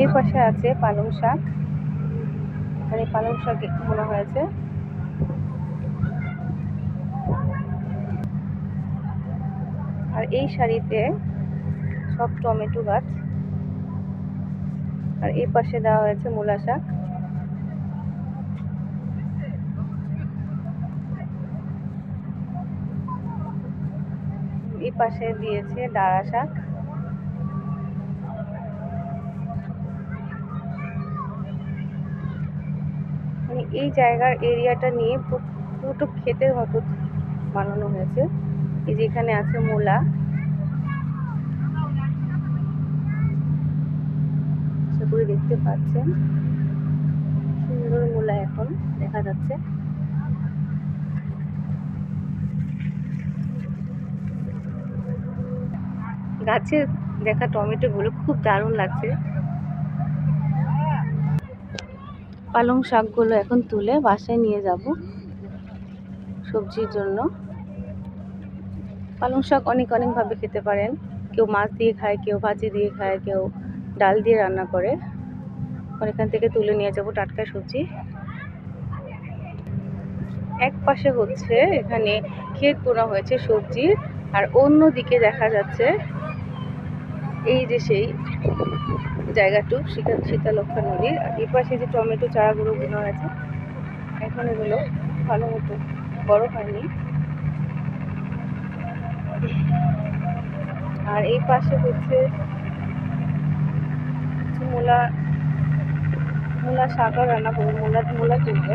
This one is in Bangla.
এই পাশে আছে পালং শাক। এখানে পালং শাক মনে হয়েছে। আর এই শাড়িতে সব টমেটো গাছ। আর এই পাশে দেওয়া হয়েছে মূলা শাক। এই পাশে দিয়েছে ডাঁড়া শাক। মানে এই জায়গার এরিয়াটা নিয়ে পুরোটা ক্ষেতের মতো বানানো হয়েছে। এই যেখানে আছে মূলা। আশা করি দেখতে পাচ্ছেন। সুন্দর মূলা এখন দেখা যাচ্ছে। গাছের দেখা টমেটো গুলো খুব দারুণ লাগছে। পালং শাকগুলো এখন তুলে বাসায় নিয়ে যাব সবজির জন্য। পালং শাক অনেক অনেকভাবে খেতে পারেন। কেউ মাছ দিয়ে খায়, কেউ ভাজি দিয়ে খায়, কেউ ডাল দিয়ে রান্না করে। এখান থেকে তুলে নিয়ে যাব টাটকা সবজি। এক পাশে হচ্ছে এখানে ক্ষেত বোনা হয়েছে সবজির, আর অন্য দিকে দেখা যাচ্ছে এই যে সেই জায়গাটু, শীতা শীতালক্ষা নদীর। আর এই পাশে যে টমেটো চারাগুলো বোনা হয়েছে, এখন এগুলো ভালো মতো বড় হয়নি। আর এই পাশে হচ্ছে মূলা মূলা শাকও রান্না করব, মূলা মূলা তুলবে।